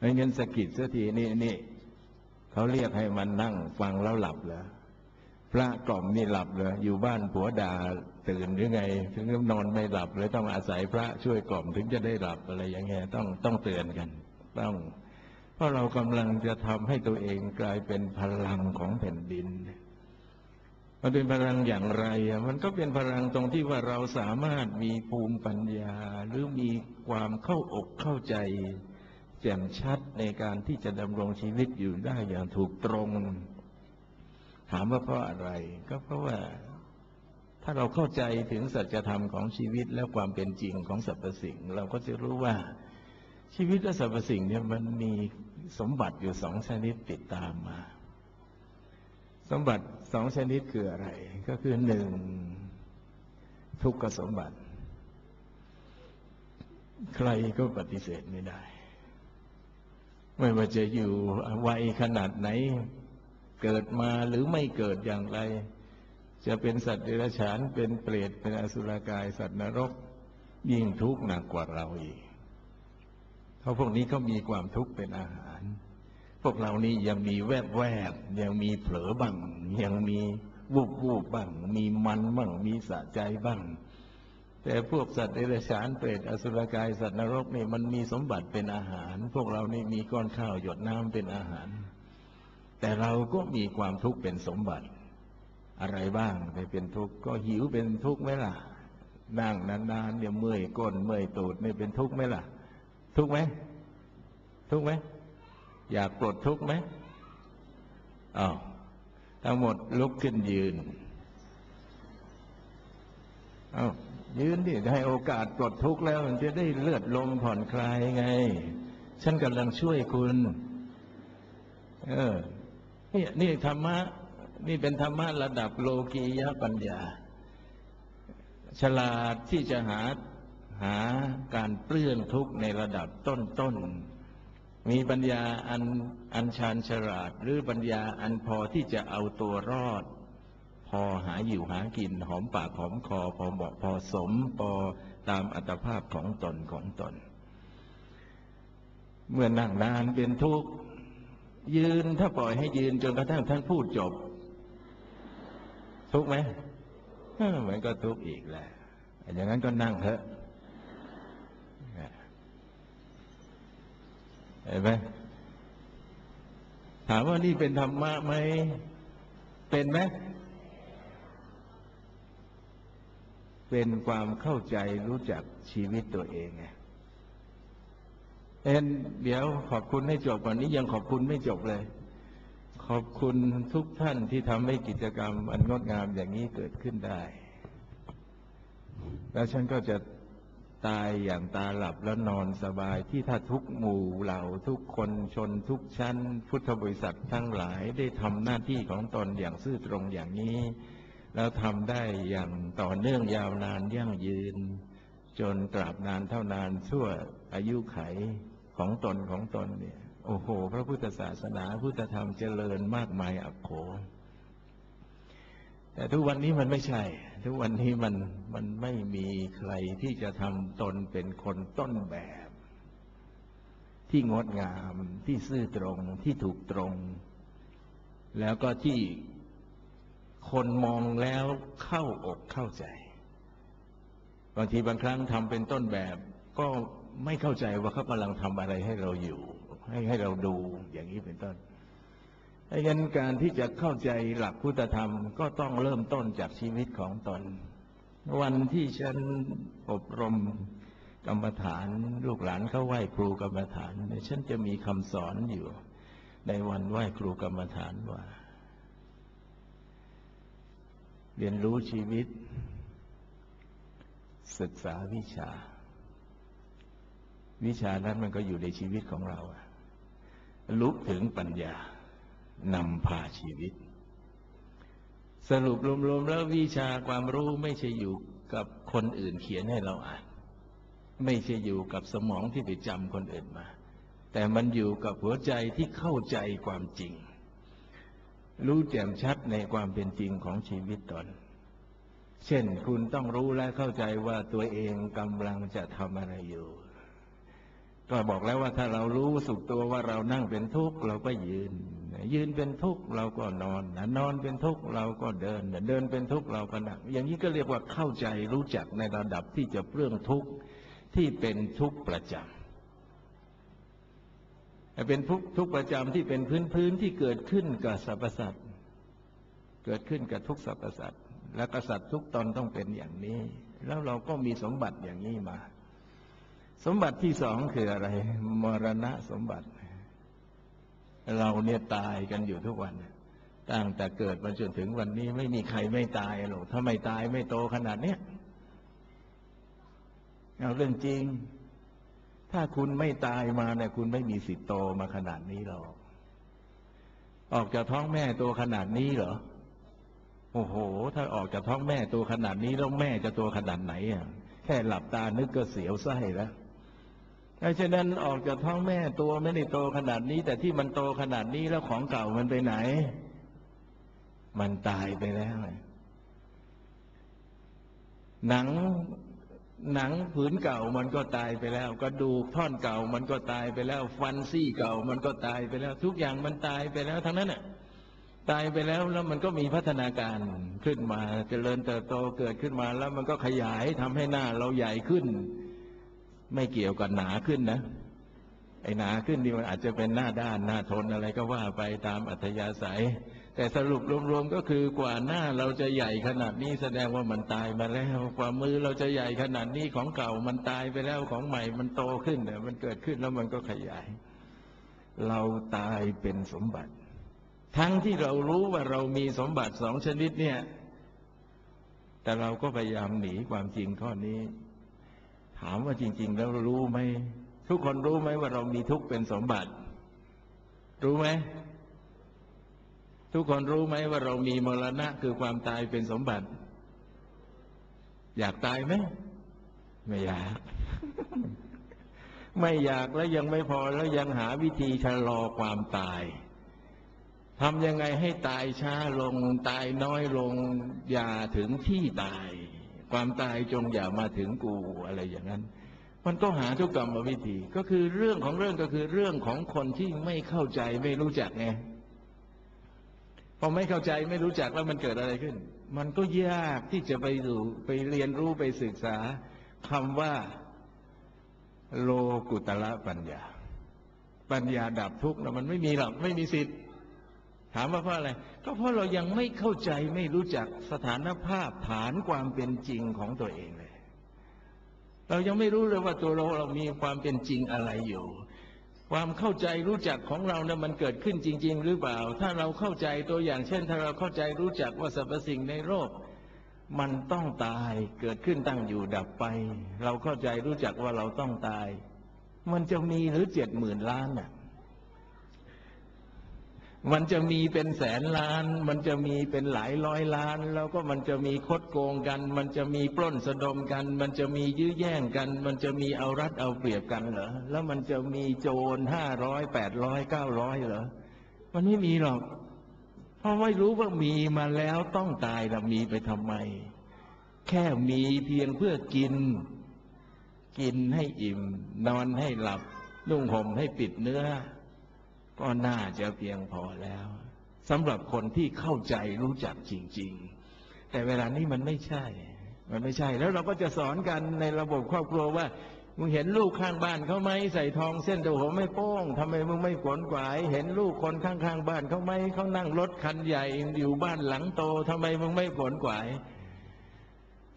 ไม่งั้นสะกิดสักทีนี่นี่เขาเรียกให้มันนั่งฟังแล้วหลับเหรอพระกล่อมนี่หลับเหรออยู่บ้านผัวด่าตื่นหรือไง ถึงนอนไม่หลับเลยต้องอาศัยพระช่วยกล่อมถึงจะได้หลับอะไรอย่างเงี้ยต้องต้องเตือนกัน ต้อง เพราะเรากำลังจะทำให้ตัวเองกลายเป็นพลังของแผ่นดินมันเป็นพลังอย่างไรอะมันก็เป็นพลังตรงที่ว่าเราสามารถมีภูมิปัญญาหรือมีความเข้าอกเข้าใจ แจ่มชัดในการที่จะดำรงชีวิตอยู่ได้อย่างถูกตรง ถามว่าเพราะอะไร ก็เพราะว่าถ้าเราเข้าใจถึงสัจธรรมของชีวิตและความเป็นจริงของสรรพสิ่ง เราก็จะรู้ว่าชีวิตและสรรพสิ่งเนี่ยมันมีสมบัติอยู่สองชนิดติดตามมา สมบัติสองชนิดคืออะไร ก็คือหนึ่งทุกขสมบัติ ใครก็ปฏิเสธไม่ได้ ไม่ว่าจะอยู่วัยขนาดไหน เกิดมาหรือไม่เกิดอย่างไร จะเป็นสัตว์เดรัจฉานเป็นเปรตเป็นอสุรกายสัตว์นรก ยิ่งทุกข์หนักกว่าเราอีก เพราะพวกนี้เขามีความทุกข์เป็นอาหาร พวกเรานี่ยังมีแวบแวบยังมีเผลอบ้างยังมีวูบวูบบ้าง มีมันบ้างมีสะใจบ้าง แต่พวกสัตว์เดรัจฉานเปรตอสุรกายสัตว์นรกนี่มันมีสมบัติเป็นอาหาร พวกเรานี่มีก้อนข้าวหยดน้ำเป็นอาหาร แต่เราก็มีความทุกข์เป็นสมบัติ อะไรบ้างไปเป็นทุกข์ก็หิวเป็นทุกข์ไหมล่ะ นั่งนานๆเดี๋ยวเมื่อยก้นเมื่อยตูดไม่เป็นทุกข์ไหมล่ะ ทุกข์ไหมทุกข์ไหมอยากปลดทุกข์ไหมอ้าวทั้งหมดลุกขึ้นยืนอ้าว ยืนดิให้โอกาสปลดทุกข์แล้วมันจะได้เลือดลมผ่อนคลายไง ฉันกำลังช่วยคุณ เออ นี่นี่ธรรมะ นี่เป็นธรรมะระดับโลกียปัญญา ฉลาดที่จะหาหาการเปลื้องทุกข์ในระดับต้นๆมีปัญญาอันอันชาญฉลาด หรือปัญญาอันพอที่จะเอาตัวรอด พอหาอยู่หากินหอมปากหอมคอพอเหมาะพอสมพอตามอัตภาพของตนของตน เมื่อนั่งนานเป็นทุกข์ยืนถ้าปล่อยให้ยืนจนกระทั่งท่านพูดจบ ทุกข์ไหมเออมันก็ทุกข์อีกแหละอย่างนั้นก็นั่งเถอะเห็นไหมถามว่านี่เป็นธรรมะไหม เป็นไหม เป็นความเข้าใจรู้จักชีวิตตัวเองไงเอ็นเดี๋ยวขอบคุณให้จบก่อนนี้ยังขอบคุณไม่จบเลย ขอบคุณทุกท่านที่ทำให้กิจกรรม อันงดงามอย่างนี้เกิดขึ้นได้ แล้วฉันก็จะตายอย่างตาหลับแล้วนอนสบายที่ถ้าทุกหมู่เหล่าทุกคนชนทุกชั้น พุทธบริษัททั้งหลายได้ทำหน้าที่ของตนอย่างซื่อตรงอย่างนี้ แล้วทำได้อย่างต่อเนื่องยาวนานยั่งยืน จนตราบนานเท่านานชั่วอายุไขของตนของตนเนี่ย โอ้โห พระพุทธศาสนาพุทธธรรมเจริญมากมายอักโขแต่ทุกวันนี้มันไม่ใช่ ทุกวันนี้มันมันไม่มีใครที่จะทำตนเป็นคนต้นแบบ ที่งดงามที่ซื่อตรงที่ถูกตรง แล้วก็ที่ คนมองแล้วเข้าอกเข้าใจ บางทีบางครั้งทำเป็นต้นแบบ ก็ไม่เข้าใจว่าเขากำลังทำอะไรให้เราอยู่ ให้ให้เราดูอย่างนี้เป็นต้นดังนั้นการที่จะเข้าใจหลักพุทธธรรมก็ต้องเริ่มต้นจากชีวิตของตน วันที่ฉันอบรมกรรมฐาน ลูกหลานเขาไหว้ครูกรรมฐานฉันจะมีคำสอนอยู่ ในวันไหว้ครูกรรมฐานว่า เรียนรู้ชีวิต ศึกษาวิชา วิชานั้นมันก็อยู่ในชีวิตของเราลุกถึงปัญญานำพาชีวิต สรุปรวมๆแล้ววิชาความรู้ไม่ใช่อยู่กับคนอื่นเขียนให้เราอ่าน ไม่ใช่อยู่กับสมองที่ไปจำคนอื่นมา แต่มันอยู่กับหัวใจที่เข้าใจความจริง รู้แจ่มชัดในความเป็นจริงของชีวิตตน เช่นคุณต้องรู้และเข้าใจว่าตัวเองกำลังจะทำอะไรอยู่ ก็บอกแล้วว่าถ้าเรารู้สึกตัวว่าเรานั่งเป็นทุกข์เราก็ยืน ยืนเป็นทุกข์เราก็นอน นอนเป็นทุกข์เราก็เดิน เดินเป็นทุกข์เราก็นั่ง อย่างนี้ก็เรียกว่าเข้าใจรู้จักในระดับที่จะเปลื้องทุกข์ที่เป็นทุกข์ประจำ เป็นทุกทุกประจำที่เป็นพื้นพื้นที่เกิดขึ้นกับสรรพสัตว์เกิดขึ้นกับทุกสรรพสัตว์และกษัตริย์ทุกตนต้องเป็นอย่างนี้ แล้วเราก็มีสมบัติอย่างนี้มา สมบัติที่สองคืออะไร มรณะสมบัติ เราเนี่ยตายกันอยู่ทุกวัน ตั้งแต่เกิดมาจนถึงวันนี้ไม่มีใครไม่ตายหรอกถ้าไม่ตายไม่โตขนาดเนี้ยเอาเรื่องจริง ถ้าคุณไม่ตายมาเนี่ยคุณไม่มีสิทธิ์โตมาขนาดนี้หรอกออกจากท้องแม่ตัวขนาดนี้เหรอ โอ้โห ถ้าออกจากท้องแม่ตัวขนาดนี้แล้วแม่จะตัวขนาดไหนอะ แค่หลับตานึกก็เสียวไส้แล้วเพราะฉะนั้นออกจากท้องแม่ตัวไม่ได้โตขนาดนี้ แต่ที่มันโตขนาดนี้แล้วของเก่ามันไปไหน มันตายไปแล้วหนัง หนังผืนเก่ามันก็ตายไปแล้ว กระดูกท่อนเก่ามันก็ตายไปแล้ว ฟันซี่เก่ามันก็ตายไปแล้ว ทุกอย่างมันตายไปแล้ว ทั้งนั้นน่ะตายไปแล้วแล้วมันก็มีพัฒนาการขึ้นมาจเจริญเติบโตเกิดขึ้นมาแล้วมันก็ขยายทำให้หน้าเราใหญ่ขึ้น ไม่เกี่ยวกับหนาขึ้นนะไอ้หนาขึ้นนี่มันอาจจะเป็นหน้าด้านหน้าทนอะไรก็ว่าไปตามอัธยาศัย แต่สรุปรวมๆก็คือกว่าหน้าเราจะใหญ่ขนาดนี้แสดงว่ามันตายมาแล้วกว่ามือเราจะใหญ่ขนาดนี้ของเก่ามันตายไปแล้วของใหม่มันโตขึ้นเนี่มันเกิดขึ้นแล้วมันก็ขยาย เราตายเป็นสมบัติ ทั้งที่เรารู้ว่าเรามีสมบัติสองชนิดเนี่ย แต่เราก็พยายามหนีความจริงข้อนี้ ถามว่าจริง ๆ แล้วรู้ไหมทุกคนรู้ไหมว่าเรามีทุกเป็นสมบัติ รู้ไหม ทุกคนรู้ไหมว่าเรามีมรณะคือความตายเป็นสมบัติ อยากตายไหมไม่อยาก ไม่อยากแล้วยังไม่พอแล้วยังหาวิธีชะลอความตายทำยังไงให้ตายช้าลงตายน้อยลง อย่าถึงที่ตาย ความตายจงอย่ามาถึงกูอะไรอย่างนั้น มันก็หาทุกกรรมวิธี ก็คือเรื่องของเรื่องก็คือเรื่องของคนที่ไม่เข้าใจไม่รู้จักไง พอไม่เข้าใจไม่รู้จักแล้วมันเกิดอะไรขึ้น มันก็ยากที่จะไปดูไปเรียนรู้ไปศึกษาคำว่า โลกุตละปัญญา ปัญญาดับทุกข์นะมันไม่มีหรอกไม่มีสิทธิ์ ถามว่าเพราะอะไร ก็เพราะเรายังไม่เข้าใจไม่รู้จักสถานภาพฐานความเป็นจริงของตัวเองเลย เรายังไม่รู้เลยว่าตัวเราเรามีความเป็นจริงอะไรอยู่ ความเข้าใจรู้จักของเราเนี่ยมันเกิดขึ้นจริง ๆ หรือเปล่า ถ้าเราเข้าใจตัวอย่างเช่น ถ้าเราเข้าใจรู้จักว่าสรรพสิ่งในโลกมันต้องตายเกิดขึ้นตั้งอยู่ดับไป เราเข้าใจรู้จักว่าเราต้องตาย มันจะมีหรือเจ็ดหมื่นล้านอะ มันจะมีเป็นแสนล้าน มันจะมีเป็นหลายร้อยล้าน แล้วก็มันจะมีคดโกงกัน มันจะมีปล้นสะดมกัน มันจะมียื้อแย่งกัน มันจะมีเอารัดเอาเปรียบกันเหรอ แล้วมันจะมีโจรห้าร้อยแปดร้อยเก้าร้อยเหรอ มันไม่มีหรอก เพราะไม่รู้ว่ามีมาแล้วต้องตายเรามีไปทำไม แค่มีเพียงเพื่อกิน กินให้อิ่ม นอนให้หลับ นุ่งห่มให้ปิดเนื้อ ก็น่าจะเพียงพอแล้วสำหรับคนที่เข้าใจรู้จักจริง ๆ แต่เวลานี้มันไม่ใช่ มันไม่ใช่ แล้วเราก็จะสอนกันในระบบครอบครัวว่ามึงเห็นลูกข้างบ้านเขาไหมใส่ทองเส้นแต่หัวไม่โป้งทำไมมึงไม่ขวนขวาย เห็นลูกคนข้างๆบ้านเขาไหมเขานั่งรถคันใหญ่อยู่บ้านหลังโตทำไมมึงไม่ขวนขวาย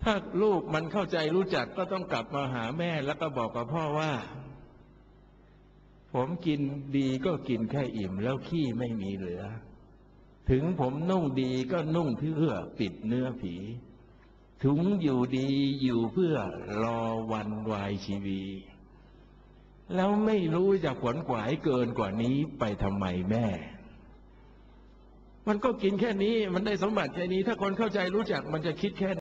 ถ้าลูกมันเข้าใจรู้จักก็ต้องกลับมาหาแม่แล้วก็บอกกับพ่อว่า ผมกินดีก็กินแค่อิ่มแล้วขี้ไม่มีเหลือ ถึงผมนุ่งดีก็นุ่งเพื่อปิดเนื้อผี ถึงอยู่ดีอยู่เพื่อรอวันวายชีวี แล้วไม่รู้จะขวนขวายเกินกว่านี้ไปทำไมแม่ มันก็กินแค่นี้มันได้สมบัติแค่นี้ ถ้าคนเข้าใจรู้จักมันจะคิดแค่